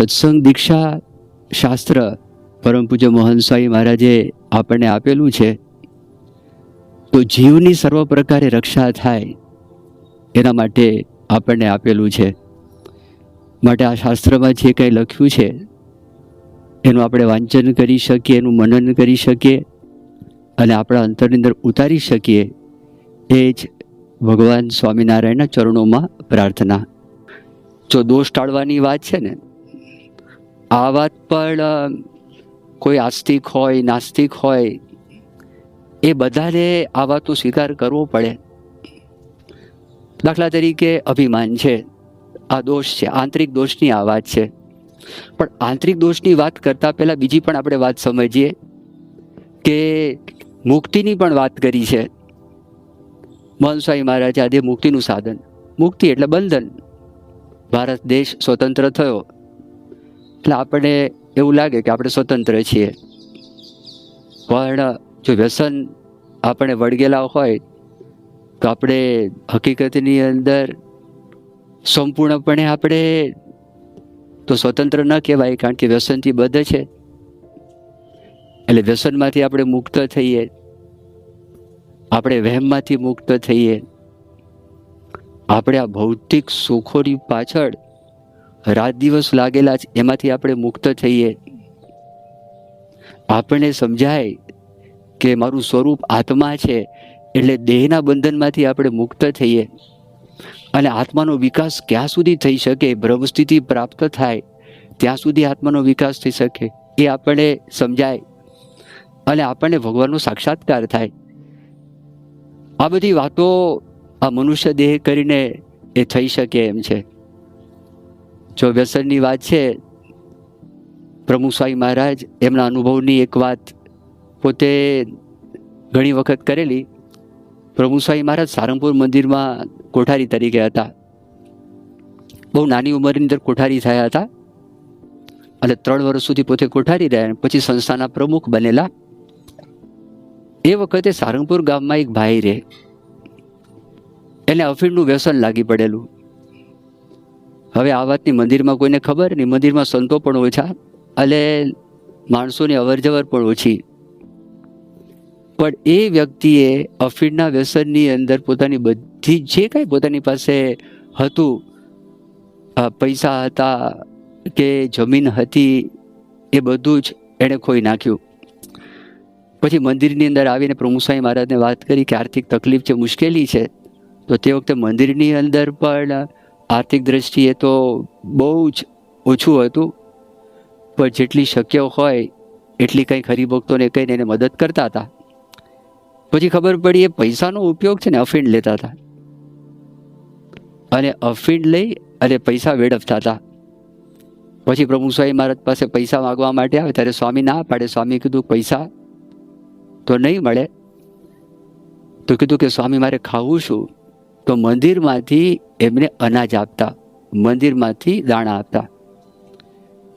સત્સંગ દીક્ષા શાસ્ત્ર પરમ પૂજ્ય મોહન સ્વામી મહારાજે આપણને આપેલું છે. તો જીવની સર્વ પ્રકારે રક્ષા થાય એના માટે આપણને આપેલું છે. માટે આ શાસ્ત્રમાં જે કંઈ લખ્યું છે, એનું આપણે વાંચન કરી શકીએ, એનું મનન કરી શકીએ અને આપણા અંતરની અંદર ઉતારી શકીએ એ જ ભગવાન સ્વામિનારાયણના ચરણોમાં પ્રાર્થના. જો દોષ ટાળવાની વાત છે ને આ વાત પણ કોઈ આસ્તિક હોય, નાસ્તિક હોય, એ બધાને આ વાતનો સ્વીકાર કરવો પડે. દાખલા તરીકે અભિમાન છે, આ દોષ છે, આંતરિક દોષની આ વાત છે. પણ આંતરિક દોષની વાત કરતાં પહેલાં બીજી પણ આપણે વાત સમજીએ કે મુક્તિની પણ વાત કરી છે. મનસ્વાઈ મહારાજે આજે મુક્તિનું સાધન, મુક્તિ એટલે બંધન. ભારત દેશ સ્વતંત્ર થયો. એટલે આપણે એવું લાગે કે આપણે સ્વતંત્ર છીએ. પણ જો વ્યસન આપણે વળગેલા હોય, તો આપણે હકીકતની અંદર સંપૂર્ણપણે આપણે તો સ્વતંત્ર ન કહેવાય, કારણ કે વ્યસનથી બધ છે. એટલે વ્યસનમાંથી આપણે મુક્ત થઈએ. આપણે વહેમમાંથી મુક્ત થઈએ. આપણે આ ભૌતિક સુખોની પાછળ રાત દિવસ લાગેલા છે એમાંથી આપણે મુક્ત થઈએ. આપણને સમજાય કે મારું સ્વરૂપ આત્મા છે, એટલે દેહના બંધનમાંથી આપણે મુક્ત થઈએ. અને આત્માનો વિકાસ ક્યાં સુધી થઈ શકે? બ્રહ્મસ્થિતિ પ્રાપ્ત થાય, ત્યાં સુધી આત્માનો વિકાસ થઈ શકે, એ આપણને સમજાય. અને આપણને ભગવાનનો સાક્ષાત્કાર થાય. આ બધી વાતો આ મનુષ્ય દેહ કરીને એ થઈ શકે એમ છે. જો વ્યસનની વાત છે, પ્રમુખ સ્વામી મહારાજ એમના અનુભવની એક વાત પોતે ઘણી વખત કરેલી. પ્રમુખ સ્વામી મહારાજ સારંગપુર મંદિરમાં કોઠારી તરીકે હતા. બહુ નાની ઉંમરની અંદર કોઠારી થયા હતા. અને ત્રણ વર્ષ સુધી પોતે કોઠારી રહ્યા પછી સંસ્થાના પ્રમુખ બનેલા. એ વખતે સારંગપુર ગામમાં એક ભાઈ રહે. એને અફીણનું વ્યસન લાગી પડેલું. હવે આ વાતની મંદિરમાં કોઈને ખબર નહીં. મંદિરમાં સંતો પણ ઓછા, અને માણસોની અવરજવર પણ ઓછી. પણ એ વ્યક્તિએ અફીણના વ્યસનની અંદર પોતાની બધી જે કાંઈ પોતાની પાસે હતું પૈસા હતા કે જમીન હતી, એ બધું જ એણે ખોઈ નાખ્યું. પછી મંદિરની અંદર આવીને પ્રમુસાઈ મહારાજને વાત કરી કે આર્થિક તકલીફ છે, મુશ્કેલી છે, તો તે વખતે મંદિરની અંદર પણ આર્થિક દ્રષ્ટિએ તો બહુ જ ઓછું હતું, પણ જેટલી શક્ય હોય, એટલી કંઈક હરિભક્તોને કહીને એને મદદ કરતા હતા. પછી ખબર પડી, એ પૈસાનો ઉપયોગ છે ને, અફીણ લેતા હતા. અને અફીણ લઈ અને પૈસા વેડફતા હતા. પછી પ્રભુ સ્વામી મહારાજ પાસે પૈસા માગવા માટે આવે, ત્યારે સ્વામી ના પાડે. સ્વામી કીધું, પૈસા તો નહીં મળે. તો કીધું કે, સ્વામી, મારે ખાવું શું તો મંદિરમાંથી એમને અનાજ આપતા, મંદિરમાંથી દાણા આપતા.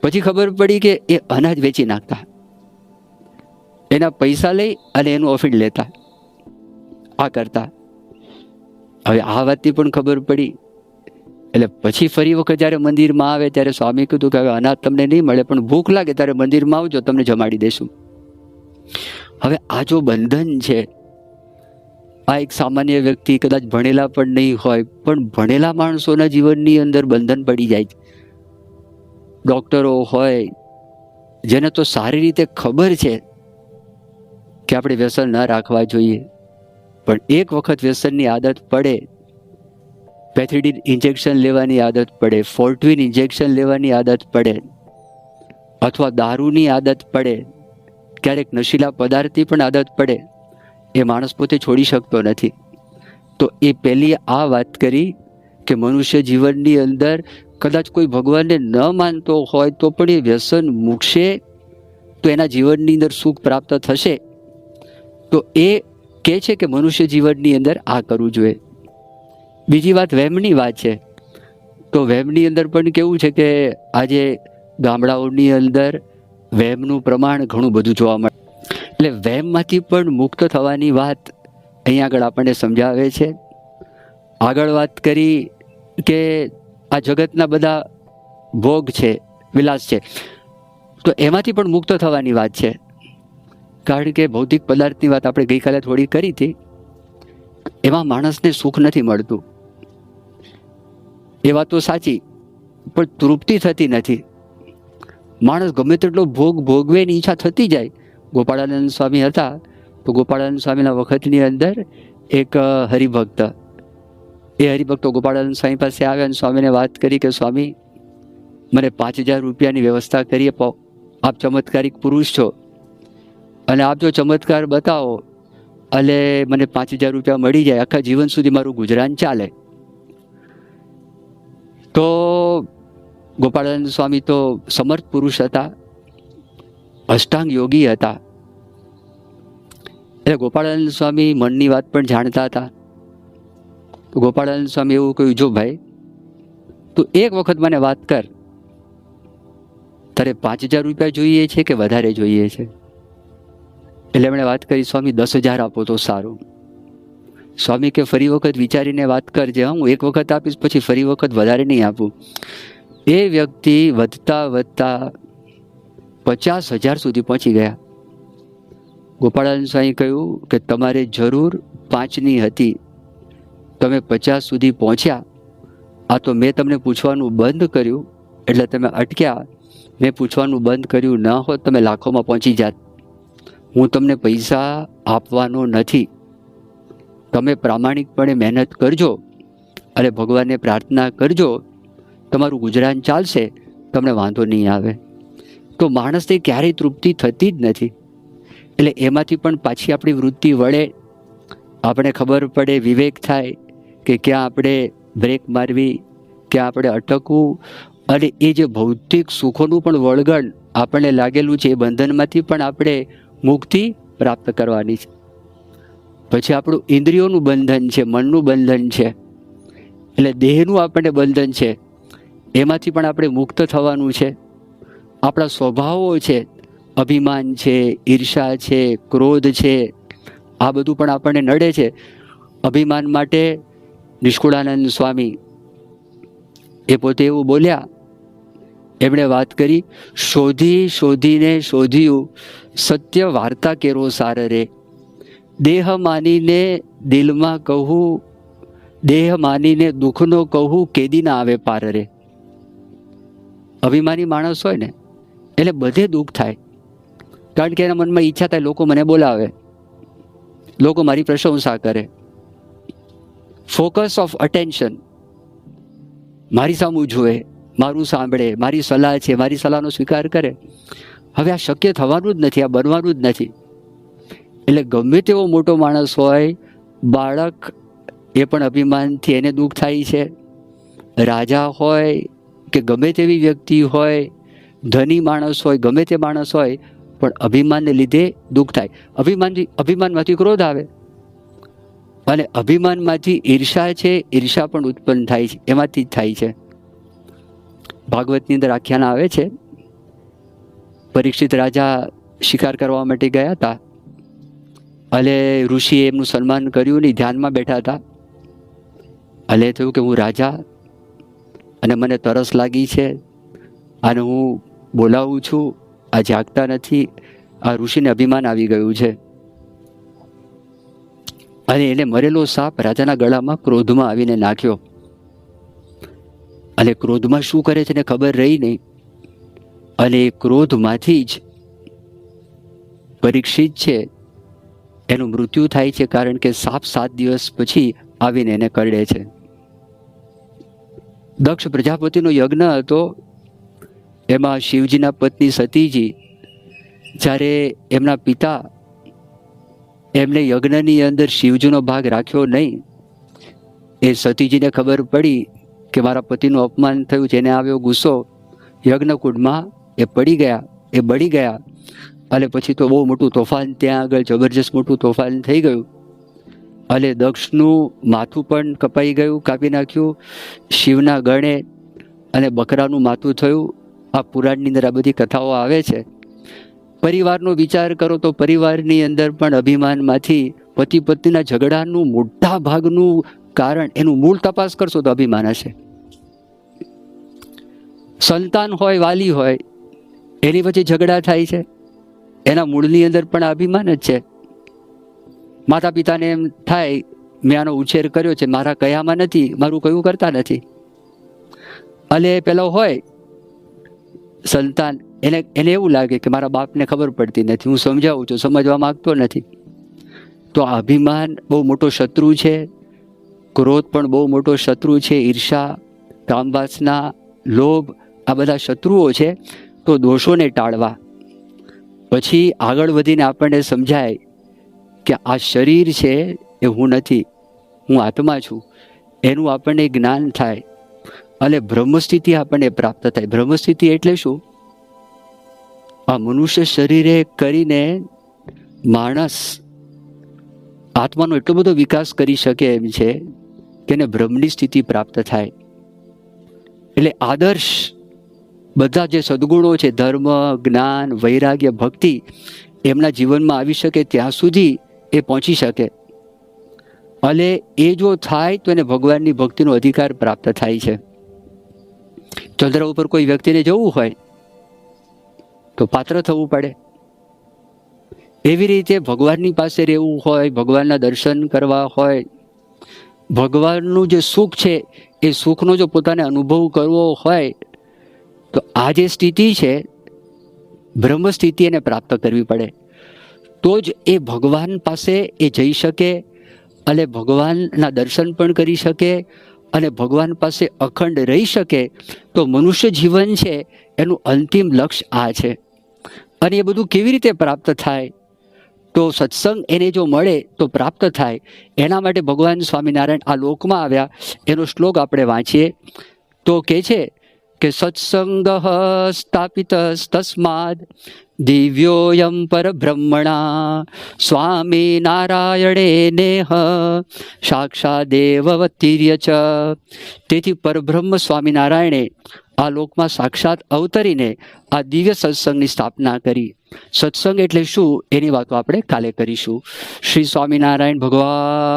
પછી ખબર પડી કે એ અનાજ વેચી નાખતા. એના પૈસા લઈ અને એનું ઓફિડ લેતા. આ કરતા. હવે આ વાતની પણ ખબર પડી. એટલે પછી ફરી વખત જ્યારે મંદિરમાં આવે ત્યારે સ્વામી કીધું કે હવે અનાજ તમને નહીં મળે, પણ ભૂખ લાગે ત્યારે મંદિરમાં આવજો, તમને જમાડી દેશું. હવે આ જો બંધન છે આ એક સામાન્ય વ્યક્તિ કદાચ ભણેલા પણ નહીં હોય, પણ ભણેલા માણસોના જીવનની અંદર બંધન પડી જાય ડૉક્ટરો હોય, જેને તો સારી રીતે ખબર છે કે આપણે વ્યસન ન રાખવા જોઈએ, પણ એક વખત વ્યસનની આદત પડે, પેથિડિન ઇન્જેક્શન લેવાની આદત પડે ફોર્ટવિન ઇન્જેક્શન લેવાની આદત પડે, અથવા દારૂની આદત પડે, ક્યારેક નશીલા પદાર્થની પણ આદત પડે. એ માણસ પોતે છોડી શકતો નથી. તો એ પહેલી આ વાત કરી કે મનુષ્ય જીવનની અંદર કદાચ કોઈ ભગવાનને ન માનતો હોય તો પણ એ વ્યસન મૂકશે તો એના જીવનની અંદર સુખ પ્રાપ્ત થશે. તો એ કહે છે કે મનુષ્ય જીવનની અંદર આ કરવું જોઈએ. બીજી વાત વહેમની વાત છે. તો વહેમની અંદર પણ કેવું છે કે આજે ગામડાઓની અંદર વહેમનું પ્રમાણ ઘણું બધું જોવા મળે. એટલે વહેમમાંથી પણ મુક્ત થવાની વાત અહીંયા આગળ આપણને સમજાવે છે. આગળ વાત કરી કે આ જગતના બધા ભોગ છે, વિલાસ છે. તો એમાંથી પણ મુક્ત થવાની વાત છે. કારણ કે ભૌતિક પદાર્થની વાત આપણે ગઈકાલે થોડી કરી હતી. એમાં માણસને સુખ નથી મળતું. એ વાત તો સાચી, પણ તૃપ્તિ થતી નથી. માણસ ગમે તેટલો ભોગ ભોગવે એની ઈચ્છા થતી જાય ગોપાળાનંદ સ્વામી હતા, તો ગોપાળાનંદ સ્વામીના વખતની અંદર એક હરિભક્ત, એ હરિભક્તો ગોપાળાનંદ સ્વામી પાસે આવ્યા અને સ્વામીને વાત કરી કે, સ્વામી, મને પાંચ હજાર રૂપિયાની વ્યવસ્થા કરી આપો. આપ ચમત્કારિક પુરુષ છો. અને આપ જો ચમત્કાર બતાવો, એટલે મને પાંચ હજાર રૂપિયા મળી જાય. આખા જીવન સુધી મારું ગુજરાન ચાલે. તો ગોપાળાનંદ સ્વામી તો સમર્થ પુરુષ હતા, અષ્ટાંગ યોગી હતા. એટલે ગોપાળાનંદ સ્વામી મનની વાત પણ જાણતા હતા. તો ગોપાળાનંદ સ્વામી એવું કહ્યું, જો ભાઈ, તું એક વખત મને વાત કર. તારે પાંચ હજાર રૂપિયા જોઈએ છે કે વધારે જોઈએ છે? એટલે એમણે વાત કરી, સ્વામી, દસ હજાર આપો તો સારું. સ્વામી કે, ફરી વખત વિચારીને વાત કરજે હા હું એક વખત આપીશ, પછી ફરી વખત વધારે નહીં આપું. એ વ્યક્તિ વધતા વધતા પચાસ હજાર સુધી પહોંચી ગયા. ગોપાળાનંદ સ્વામી કહ્યું કે તમારે જરૂર પાંચની હતી. તમે પચાસ સુધી પહોંચ્યા. આ તો મેં તમને પૂછવાનું બંધ કર્યું. એટલે તમે અટક્યા. મેં પૂછવાનું બંધ કર્યું ન હોત તમે લાખોમાં પહોંચી જાત. હું તમને પૈસા આપવાનો નથી. તમે પ્રામાણિકપણે મહેનત કરજો અને ભગવાનને પ્રાર્થના કરજો. તમારું ગુજરાન ચાલશે. તમને વાંધો નહીં આવે. તો માણસને ક્યારેય તૃપ્તિ થતી જ નથી. એટલે એમાંથી પણ પાછી આપણી વૃત્તિ વળે. આપણે ખબર પડે, વિવેક થાય કે ક્યાં આપણે બ્રેક મારવી, ક્યાં આપણે અટકવું. અને એ જે ભૌતિક સુખોનું પણ વળગણ આપણને લાગેલું છે, એ બંધનમાંથી પણ આપણે મુક્તિ પ્રાપ્ત કરવાની છે. પછી આપણું ઇન્દ્રિયોનું બંધન છે, મનનું બંધન છે. એટલે દેહનું આપણને બંધન છે. એમાંથી પણ આપણે મુક્ત થવાનું છે. આપણા સ્વભાવો છે અભિમાન છે, ઈર્ષા છે, ક્રોધ છે, આ બધું પણ આપણને નડે છે. અભિમાન માટે નિષ્કુળાનંદ સ્વામી એ પોતે એવું બોલ્યા. એમણે વાત કરી, શોધી, શોધીને શોધ્યું, સત્ય વાર્તા કેરો સાર રે. દેહ માનીને દિલમાં કહું, દેહ માનીને દુઃખનો કહું, કેદી ના આવે પાર રે. અભિમાની માણસ હોય ને, એટલે બધે દુઃખ થાય. કારણ કે એના મનમાં ઈચ્છા થાય લોકો મને બોલાવે. લોકો મારી પ્રશંસા કરે. Focus of attention. મારી સામું જુએ મારું સાંભળે, મારી સલાહ છે, મારી સલાહનો સ્વીકાર કરે. હવે આ શક્ય થવાનું જ નથી, આ બનવાનું જ નથી. એટલે ગમે તેવો મોટો માણસ હોય, બાળક એ પણ અભિમાનથી એને દુઃખ થાય છે. રાજા હોય કે ગમે તેવી વ્યક્તિ હોય, ધની માણસ હોય, ગમે તે માણસ હોય પણ અભિમાનને લીધે દુઃખ થાય. અભિમાનથી અભિમાનમાંથી ક્રોધ આવે. અને અભિમાનમાંથી ઈર્ષા છે, ઈર્ષા પણ ઉત્પન્ન થાય છે, એમાંથી જ થાય છે. ભાગવતની અંદર આખ્યાન આવે છે, પરીક્ષિત રાજા શિકાર કરવા માટે ગયા હતા. અને ઋષિએ એમનું સન્માન કર્યું નહીં ધ્યાનમાં બેઠા હતા. એટલે થયું કે હું રાજા અને મને તરસ લાગી છે અને હું બોલાવું છું. આ જાગતા નથી આ ઋષિને અભિમાન આવી ગયું છે. અને એને મરેલો સાપ રાજાના ગળામાં ક્રોધમાં આવીને નાખ્યો. અને ક્રોધમાં શું કરે છે ને ખબર રહી નહીં. અને એ ક્રોધમાંથી જ પરીક્ષિત છે. એનું મૃત્યુ થાય છે કારણ કે સાપ સાત દિવસ પછી આવીને એને કરડે છે. દક્ષ પ્રજાપતિનો યજ્ઞ હતો એમાં શિવજીના પત્ની સતીજી, જ્યારે એમના પિતા એમને યજ્ઞની અંદર શિવજીનો ભાગ રાખ્યો નહીં, એ સતીજીને ખબર પડી કે મારા પતિનું અપમાન થયું એને આવ્યો ગુસ્સો, યજ્ઞકુંડમાં એ પડી ગયા, એ બળી ગયા. અને પછી તો બહુ મોટું તોફાન ત્યાં આગળ, જબરજસ્ત મોટું તોફાન થઈ ગયું. અને દક્ષનું માથું પણ કપાઈ ગયું, કાપી નાખ્યું. શિવના ગણે અને બકરાનું માથું થયું. આ પુરાણની અંદર આ બધી કથાઓ આવે છે. પરિવારનો વિચાર કરો તો પરિવારની અંદર પણ અભિમાનમાંથી પતિ પત્નીના ઝઘડાનું મોટા ભાગનું કારણ, એનું મૂળ તપાસ કરશો તો અભિમાન હશે. સંતાન હોય, વાલી હોય, એની વચ્ચે ઝઘડા થાય છે. એના મૂળની અંદર પણ અભિમાન જ છે. માતા પિતાને એમ થાય, મેં આનો ઉછેર કર્યો છે, મારા કયામાં નથી, મારું કયું કરતા નથી. અને પેલો હોય સંતાન, એને એને એવું લાગે કે મારા બાપને ખબર પડતી નથી. હું સમજાવું છું, સમજવા માંગતો નથી. તો આ અભિમાન બહુ મોટો શત્રુ છે. ક્રોધ પણ બહુ મોટો શત્રુ છે. ઈર્ષા, કામવાસના, લોભ, આ બધા શત્રુઓ છે. તો દોષોને ટાળવા. પછી આગળ વધીને આપણને સમજાય કે આ શરીર છે એ હું નથી. હું આત્મા છું. એનું આપણને જ્ઞાન થાય. અને બ્રહ્મસ્થિતિ આપણને પ્રાપ્ત થાય. બ્રહ્મસ્થિતિ એટલે શું? આ મનુષ્ય શરીરે કરીને માણસ આત્માનો એટલો બધો વિકાસ કરી શકે એમ છે કે એને બ્રહ્મની સ્થિતિ પ્રાપ્ત થાય. એટલે આદર્શ બધા જે સદગુણો છે, ધર્મ, જ્ઞાન, વૈરાગ્ય, ભક્તિ, એમના જીવનમાં આવી શકે ત્યાં સુધી એ પહોંચી શકે. અને એ જો થાય તો એને ભગવાનની ભક્તિનો અધિકાર પ્રાપ્ત થાય છે. ચંદ્ર ઉપર કોઈ વ્યક્તિને જવું હોય, તો પાત્ર થવું પડે. એવી રીતે ભગવાનની પાસે રહેવું હોય, ભગવાનના દર્શન કરવા હોય, ભગવાનનું જે સુખ છે, એ સુખનો જો પોતાને અનુભવ કરવો હોય, તો આ જે સ્થિતિ છે, બ્રહ્મ સ્થિતિ એને પ્રાપ્ત કરવી પડે. તો જ એ ભગવાન પાસે એ જઈ શકે, અને ભગવાનના દર્શન પણ કરી શકે અને ભગવાન પાસે અખંડ રહી શકે તો મનુષ્ય જીવન છે, એનું અંતિમ લક્ષ્ય આ છે. અને એ બધું કેવી રીતે પ્રાપ્ત થાય? તો સત્સંગ એને જો મળે તો પ્રાપ્ત થાય. એના માટે ભગવાન સ્વામિનારાયણ આ લોકમાં આવ્યા. એનો શ્લોક આપણે વાંચીએ. તો કે છે કે સત્સંગ સ્થાપિત તસ્માદ દિવ્યોયમ પરબ્રહ્મણા સ્વામી નારાયણે નેહ સાક્ષાદેવતીર્ય ચ તેથી પરબ્રહ્મ સ્વામિનારાયણે આ લોકમાં સાક્ષાત અવતરીને આ દિવ્ય સત્સંગની સ્થાપના કરી। સત્સંગ એટલે શું? એની વાતો આપણે કાલે કરીશું। શ્રી સ્વામિનારાયણ ભગવાન